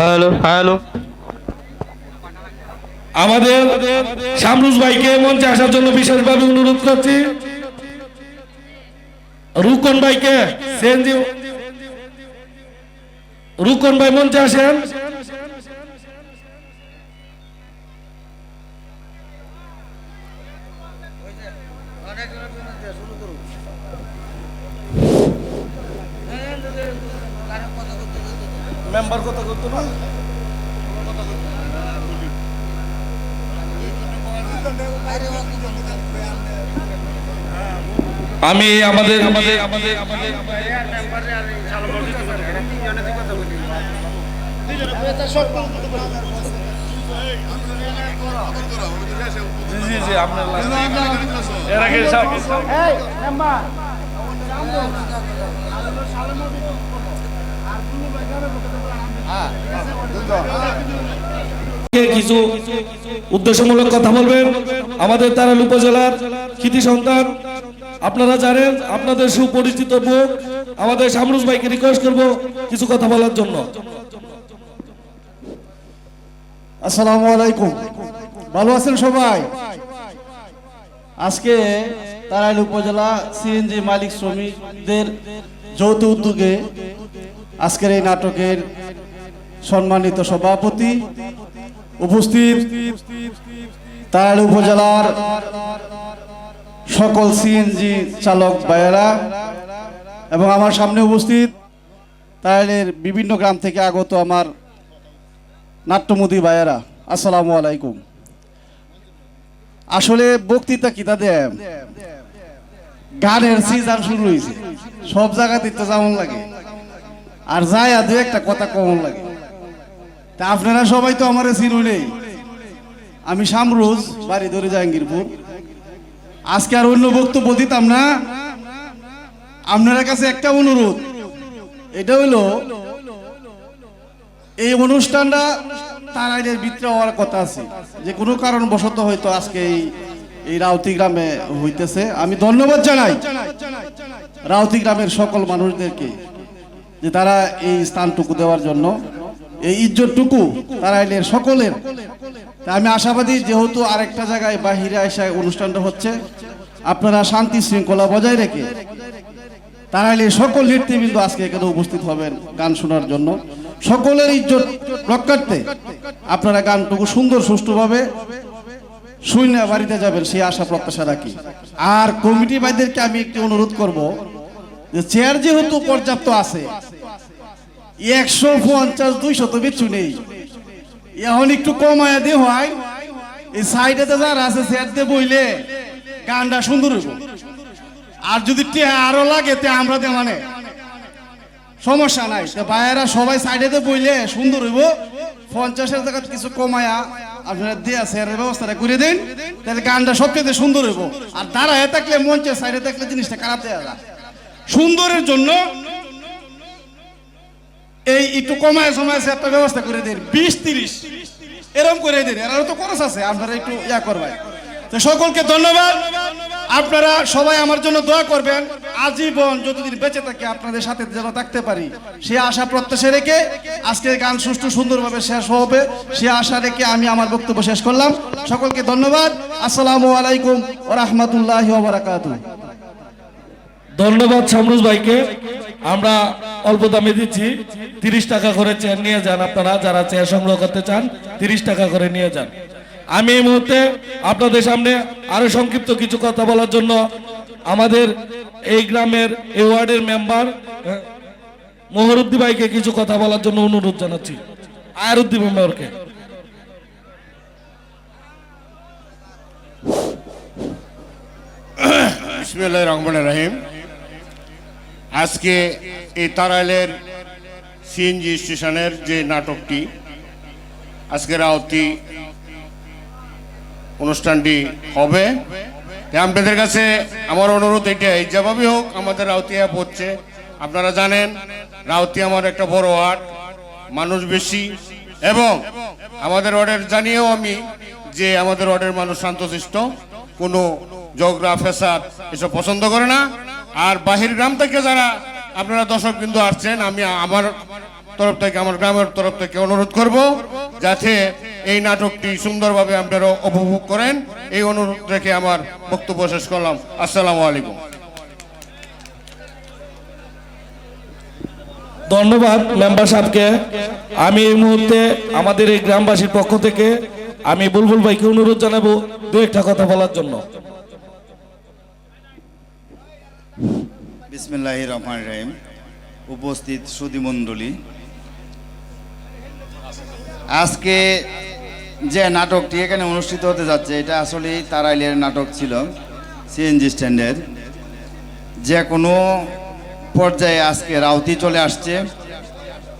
Hello hello. আমাদের শামরুজ ভাইকে মঞ্চে আসার জন্য বিশেষভাবে অনুরোধ করছি। রুকন ভাইকে রুকন ভাই মঞ্চে আসেন। মেম্বার কথা করতো না? আমি আমাদের আমাদের আমাদের আমাদের জি জি জি আপনার এর আগে কিছু উদ্দেশ্যমূলক কথা বলবেন? আমাদের তারাল উপজেলার কৃতি সন্তান, আপনারা জানেন আপনাদের সুপরিচিত মুখ আমাদের শামরুজ ভাইকে রিকোয়েস্ট করব কিছু কথা বলার জন্য। আসসালামু আলাইকুম। ভালো আছেন সবাই? আজকে তারাইল উপজেলা সিএনজি মালিক শ্রমিকদের যৌথ উদ্যোগে আজকের এই নাটকের সম্মানিত সভাপতি, উপস্থিত তারাইল উপজেলার সকল সিএনজি চালক ভাইয়েরা এবং আমার সামনে উপস্থিত তারাইলের বিভিন্ন গ্রাম থেকে আগত আমার নাট্যমুদি ভাইয়েরা। আসসালামু আলাইকুম। আসলে বক্তৃতা কিতা দেয়? গানের সিজন শুরু হয়েছে সব জায়গাতে তো যেমন লাগে। আর যাই দু একটা কথা কমন লাগে। তা আপনারা সবাই তো আমার চিনুলেই। আমি শামরুজ, বাড়ি ধরে জাহাঙ্গীরপুর। আজকে আর অন্য বক্তব্য দিতাম না। আপনার কাছে একটা অনুরোধ। এটা হলো, এই অনুষ্ঠানটা তারাইলের ভিতরে হওয়ার কথা আছে। যে কোনো কারণ বশত হয়তো আজকে এই এই রাউতি গ্রামে হইতেছে। আমি ধন্যবাদ জানাই রাউতি গ্রামের সকল মানুষদেরকে যে তারা এই স্থানটুকু দেওয়ার জন্য। এই ইজ্জতটুকু তারাইলের সকলের। আমি আশাবাদী যেহেতু আরেকটা জায়গায় বাহিরে আসা অনুষ্ঠানটা হচ্ছে, আপনারা শান্তি শৃঙ্খলা বজায় রেখে তারাইলে সকল নৃত্যবৃন্দ আজকে এখানে উপস্থিত হবেন গান শোনার জন্য। সকলের ইজ্জত রক্ষার্থে আপনারা গানটুকু সুন্দর সুষ্ঠুভাবে শূন্য বাড়িতে যাবেন, সেই আশা প্রত্যাশা রাখি। আর কমিটি ভাইদেরকে আমি একটি অনুরোধ করব যে চেয়ার যেহেতু পর্যাপ্ত আছে একশো পঞ্চাশ, দুইশো তো বিচ্ছু নেই। এখন একটু কমায়া দিয়ে হয় এই সাইডে তো যারা আছে দিয়ে বইলে গানটা সুন্দর হইব। আর যদি আরও লাগে, তে আমরা দে মানে। সমস্যা নাই। ভাইয়েরা সবাই সাইডেতে বইলে সুন্দর হইব। পঞ্চাশের জায়গা কিছু কমায়া আপনারা দিয়ে চেয়ারের ব্যবস্থাটা করে দিন। তাহলে গানটা সবচেয়ে সুন্দর হইব। আর দাঁড়ায় থাকলে মঞ্চে সাইডে থাকলে জিনিসটা খারাপ দেওয়া সুন্দরের জন্য এই একটু কমায় সময় একটা ব্যবস্থা করে দিন। বিশ তিরিশ। এরকম করে দিন। এরাও তো খরচ আছে আপনারা একটু ইয়া করবেন। তো সকলকে ধন্যবাদ। আপনারা সবাই আমার জন্য দোয়া করবেন। আজীবন যতদিন বেঁচে থাকি আপনাদের সাথে যেন থাকতে পারি। সে আশা প্রত্যাশা রেখে আজকের গান সুষ্ঠু সুন্দরভাবে শেষ হবে। সে আশা রেখে আমি আমার বক্তব্য শেষ করলাম। সকলকে ধন্যবাদ। আসসালামু আলাইকুম ও রহমতুল্লাহ বারাকাতুহ। ধন্যবাদ শামরুজ ভাইকে। আমরা অল্প দামে দিচ্ছি। তিরিশ টাকা করে চেয়ার নিয়ে যান আপনারা, যারা চেয়ার সংগ্রহ করতে চান, তিরিশ টাকা করে নিয়ে যান। আমি এই মুহূর্তে আপনাদের সামনে আরও সংক্ষিপ্ত কিছু কথা বলার জন্য আমাদের এই গ্রামের এই ওয়ার্ডের মেম্বার মোহরুদ্দি ভাইকে কিছু কথা বলার জন্য অনুরোধ জানাচ্ছি। আয়ারুদ্দি মেম্বারকে। রহমান রহিম। আজকে এই তারাইলের সিএনজি স্টেশনের যে নাটকটি, আজকের রাওতি অনুষ্ঠানটি হবে। আপনাদের কাছে আমার অনুরোধ এটাই যেভাবে হোক আমাদের রাউতি পড়ছে আপনারা জানেন রাউতি আমার একটা বড় ওয়ার্ড, মানুষ বেশি। এবং আমাদের ওয়ার্ডের জানিয়েও আমি যে আমাদের ওয়ার্ডের মানুষ শান্তশিষ্ট। কোনো জগরা, ফেসাদ এসব পছন্দ করে না। আর বাহির গ্রাম থেকে যারা আপনারা দর্শক বিন্দু আসছেন, আমি আমার তরফ থেকে, আমার গ্রামের তরফ থেকে অনুরোধ করব যাতে এই নাটকটি সুন্দরভাবে আপনারা উপভোগ করেন। এই অনুরোধ রেখে আমার বক্তব্য শেষ করলাম। আসসালামু আলাইকুম। ধন্যবাদ মেম্বার সাহেবকে। আমি এই মুহূর্তে আমাদের এই গ্রামবাসীর পক্ষ থেকে আমি বুলবুল ভাইকে অনুরোধ জানাব দু একটা কথা বলার জন্য। বিসমিল্লাহ রহমান রহিম। উপস্থিত সুদীমণ্ডলী আজকে যে নাটকটি এখানে অনুষ্ঠিত হতে যাচ্ছে, এটা আসলে তারাইলের নাটক ছিল, সিএনজি স্ট্যান্ডের। যে কোনো পর্যায়ে আজকে রাউতি চলে আসছে।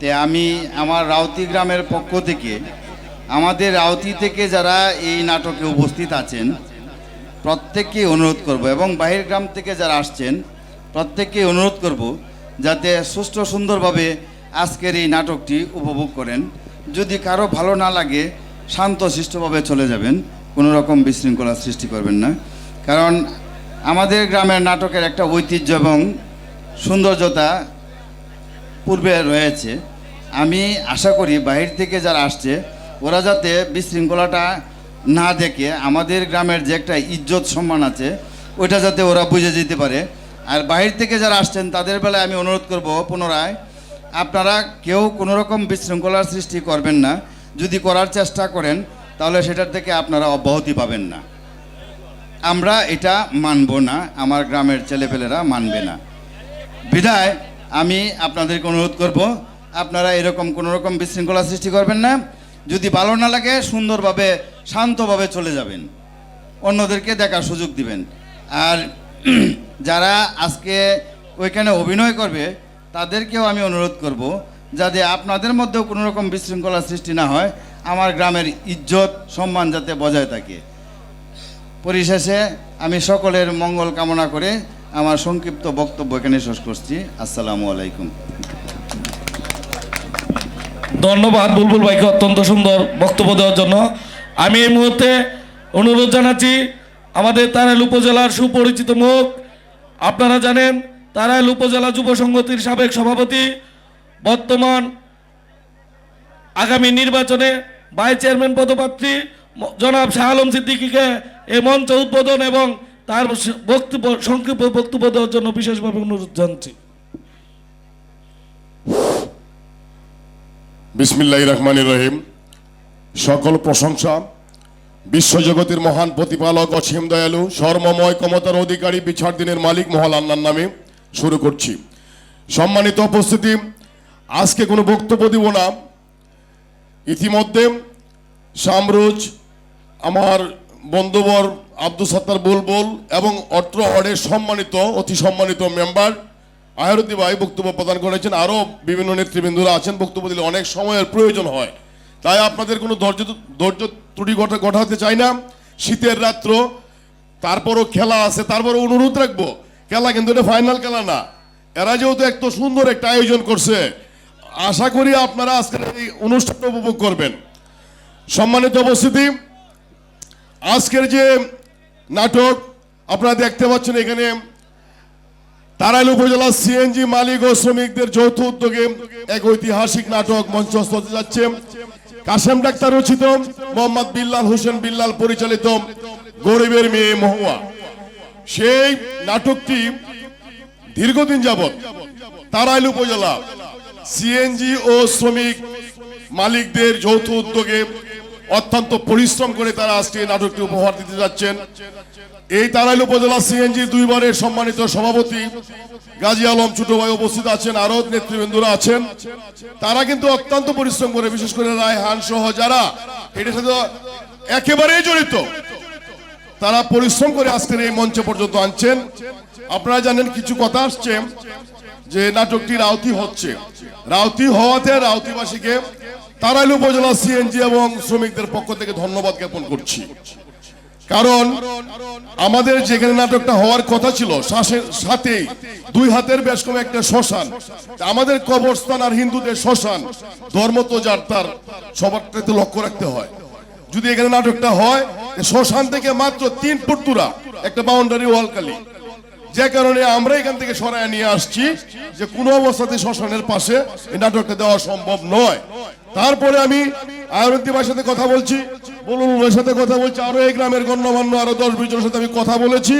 তে আমি আমার রাউতি গ্রামের পক্ষ থেকে, আমাদের রাউতি থেকে যারা এই নাটকে উপস্থিত আছেন, প্রত্যেককে অনুরোধ করব এবং বাহির গ্রাম থেকে যারা আসছেন প্রত্যেককে অনুরোধ করব যাতে সুষ্ঠু সুন্দরভাবে আজকের এই নাটকটি উপভোগ করেন। যদি কারও ভালো না লাগে, শান্ত শিষ্টভাবে চলে যাবেন। কোনো রকম বিশৃঙ্খলা সৃষ্টি করবেন না। কারণ আমাদের গ্রামের নাটকের একটা ঐতিহ্য এবং সৌন্দর্যতা পূর্বে রয়েছে। আমি আশা করি বাহির থেকে যারা আসছে, ওরা যাতে বিশৃঙ্খলাটা না দেখে, আমাদের গ্রামের যে একটা ইজ্জত সম্মান আছে, ওইটা যাতে ওরা বুঝে যেতে পারে। আর বাহির থেকে যারা আসছেন, তাদের বেলায় আমি অনুরোধ করব পুনরায়, আপনারা কেউ কোনো রকম বিশৃঙ্খলার সৃষ্টি করবেন না। যদি করার চেষ্টা করেন, তাহলে সেটার থেকে আপনারা অব্যাহতি পাবেন না। আমরা এটা মানব না, আমার গ্রামের ছেলেপেলেরা মানবে না। বিদায় আমি আপনাদেরকে অনুরোধ করব, আপনারা এরকম কোনো রকম বিশৃঙ্খলা সৃষ্টি করবেন না। যদি ভালো না লাগে, সুন্দরভাবে, শান্তভাবে চলে যাবেন। অন্যদেরকে দেখার সুযোগ দিবেন। আর যারা আজকে ওইখানে অভিনয় করবে, তাদেরকেও আমি অনুরোধ করব যাতে আপনাদের মধ্যেও কোনো রকম বিশৃঙ্খলা সৃষ্টি না হয়, আমার গ্রামের ইজ্জত, সম্মান যাতে বজায় থাকে। পরিশেষে আমি সকলের মঙ্গল কামনা করে আমার সংক্ষিপ্ত বক্তব্য এখানে শেষ করছি। আসসালামু আলাইকুম। ধন্যবাদ বুলবুল ভাইকে অত্যন্ত সুন্দর বক্তব্য দেওয়ার জন্য। আমি এই মুহূর্তে অনুরোধ জানাচ্ছি আমাদের তারাইল উপজেলার সুপরিচিত মুখ। আপনারা জানেন, তারাইল উপজেলা যুব সংগতির সাবেক সভাপতি, বর্তমান আগামী নির্বাচনে ভাইস চেয়ারম্যান পদপ্রার্থী জনাব শাহ আলম সিদ্দিকীকে এই মঞ্চ উদ্বোধন এবং তার বক্তব্য, সংক্ষিপ্ত বক্তব্য দেওয়ার জন্য বিশেষভাবে অনুরোধ জানাচ্ছি বিসমিল্লাহ রহমান রহিম। সকল প্রশংসা বিশ্বজগতের মহান প্রতিপালক অসীম দয়ালু, সর্বময় ক্ষমতার অধিকারী বিচার দিনের মালিক মহাল আল্লাহর নামে শুরু করছি। সম্মানিত উপস্থিতি, আজকে কোনো বক্তব্য দিব না। ইতিমধ্যে শামরুজ, আমার বন্ধুবর আব্দুল সত্তার বুলবুল এবং অত্র ওয়ার্ডের সম্মানিত, অতি সম্মানিত মেম্বার আয়রতি ভাই বক্তব্য প্রদান করেছেন। আরও বিভিন্ন নেতৃবৃন্দরা আছেন। বক্তব্য দিলে অনেক সময়ের প্রয়োজন হয়। তাই আপনাদের কোনো ধৈর্য ধৈর্য ত্রুটি ঘটা ঘটাতে চাই না। শীতের রাত্র, তারপরও খেলা আছে, তারপরও অনুরোধ রাখব। খেলা কিন্তু এটা ফাইনাল খেলা না। এরা যেহেতু এত সুন্দর একটা আয়োজন করছে, আশা করি আপনারা আজকের এই অনুষ্ঠানটা উপভোগ করবেন। সম্মানিত উপস্থিতি, আজকের যে নাটক, আপনারা দেখতে পাচ্ছেন এখানে তারাইল উপজেলা সিএনজি মালিক ও শ্রমিকদের যৌথ উদ্যোগে এক ঐতিহাসিক নাটক মঞ্চস্থ হতে যাচ্ছে। কাশেম ডাক্তার রচিত, মোহাম্মদ বিল্লাল হোসেন বিল্লাল পরিচালিত গরিবের মেয়ে মহুয়া। সেই নাটকটি দীর্ঘদিন যাবৎ তারাইল উপজেলা সিএনজি ও শ্রমিক মালিকদের যৌথ উদ্যোগে অত্যন্ত পরিশ্রম করে তারা আজকে নাটকটি উপহার দিতে যাচ্ছেন। এই তারাইল উপজেলা সিএনজি দুইবারের সম্মানিত সভাপতি গাজী আলম ছোট ভাই উপস্থিত আছেন আরও নেতৃবৃন্দরা আছেন। তারা কিন্তু অত্যন্ত পরিশ্রম করে, বিশেষ করে রায়হান সহ যারা এটার সাথে একেবারেই জড়িত। তারা পরিশ্রম করে আজকের এই মঞ্চে পর্যন্ত আনছেন। আপনারা জানেন কিছু কথা আসছে, যে নাটকটি রাউতি হচ্ছে। রাউতি হওয়াতে রাউতিবাসীকে তারাইল উপজেলা সিএনজি এবং শ্রমিকদের পক্ষ থেকে ধন্যবাদ জ্ঞাপন করছি। কারণ আমাদের যেখানে নাটকটা হওয়ার কথা ছিল, শ্বাসের সাথেই দুই হাতের বেশ কম একটা শ্মশান আমাদের কবরস্থান আর হিন্দুদের শ্মশান, ধর্ম তো যার তার সবারটা তো লক্ষ্য রাখতে হয়। যদি এখানে নাটকটা হয় শ্মশান থেকে মাত্র তিন ফুট দূরা, একটা বাউন্ডারি ওয়াল কালি যে কারণে আমরা এখান থেকে সরায় নিয়ে আসছি যে কোনো অবস্থাতে শ্মশানের পাশে এই নাটকটা দেওয়া সম্ভব নয়। তারপরে আমি আয়ুর্বেদিক ভাইয়ের সাথে কথা বলছি ওর সাথে কথা বলছি। আরও এই গ্রামের গণ্যমান্য, আরও দশ বিশ সাথে আমি কথা বলেছি।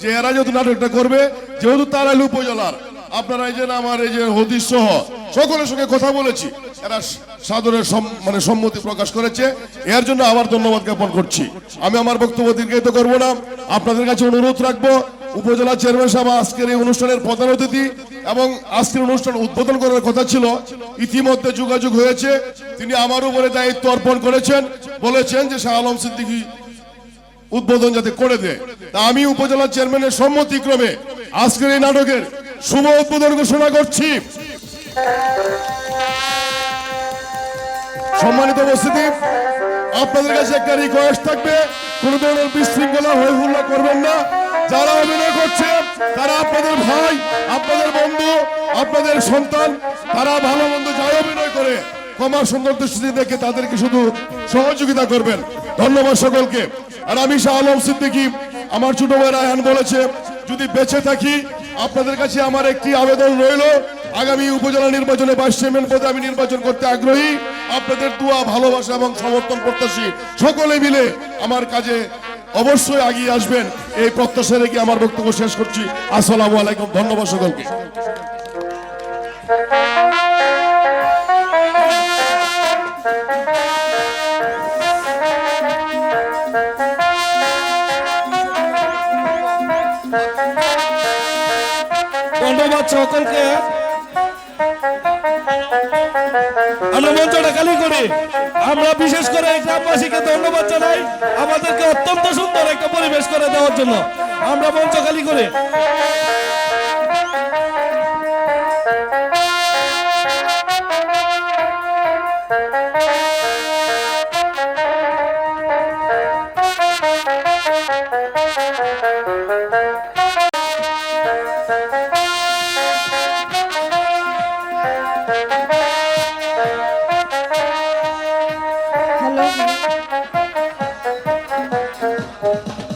যে এরা যেহেতু নাটকটা করবে, যেহেতু তারাইল উপজেলার, আপনারা এই যে আমার এই যে হদিস সহ সকলের সঙ্গে কথা বলেছি। এরা সাদরের মানে সম্মতি প্রকাশ করেছে। এর জন্য আবার ধন্যবাদ জ্ঞাপন করছি। আমি আমার বক্তব্য দীর্ঘায়িত করব না। আপনাদের কাছে অনুরোধ রাখব, উপজেলা চেয়ারম্যান সাহেব আজকের এই অনুষ্ঠানের প্রধান অতিথি এবং আজকের অনুষ্ঠান উদ্বোধন করার কথা ছিল। ইতিমধ্যে যোগাযোগ হয়েছে। তিনি আমার উপরে দায়িত্ব অর্পণ করেছেন। বলেছেন যে শাহ আলম সিদ্দিকী উদ্বোধন যাতে করে দেয়। তা আমি উপজেলা চেয়ারম্যানের সম্মতিক্রমে আজকের এই নাটকের শুভ উদ্বোধন ঘোষণা করছি। সম্মানিত উপস্থিতি, আপনাদের কাছে একটা রিকোয়েস্ট থাকবে। কোন ধরনের বিশৃঙ্খলা হয়ে হুল্লা করবেন না। যারা অভিনয় করছে, তারা আপনাদের ভাই, আপনাদের বন্ধু, আপনাদের সন্তান, তারা ভালো মন্দ যাই অভিনয় করে। কমার সুন্দর দৃষ্টি দেখে তাদেরকে শুধু সহযোগিতা করবেন। ধন্যবাদ সকলকে। আর আমি শাহ আলম সিদ্দিকী, আমার ছোট ভাই রায়হান বলেছে, যদি বেঁচে থাকি, আপনাদের কাছে আমার একটি আবেদন রইল। আগামী উপজেলা নির্বাচনে ভাইস চেয়ারম্যান পদে আমি নির্বাচন করতে আগ্রহী। আপনাদের দোয়া, ভালোবাসা এবং সমর্থন প্রত্যাশী সকলে মিলে আমার কাজে অবশ্যই এগিয়ে আসবেন। এই প্রত্যাশা রেখে আমার বক্তব্য শেষ করছি। আসসালামু আলাইকুম। ধন্যবাদ সকলকে। ধন্যবাদ সকলকে মঞ্চটা খালি করি আমরা বিশেষ করে গ্রামবাসীকে ধন্যবাদ জানাই আমাদেরকে অত্যন্ত সুন্দর একটা পরিবেশ করে দেওয়ার জন্য। আমরা মঞ্চ খালি করি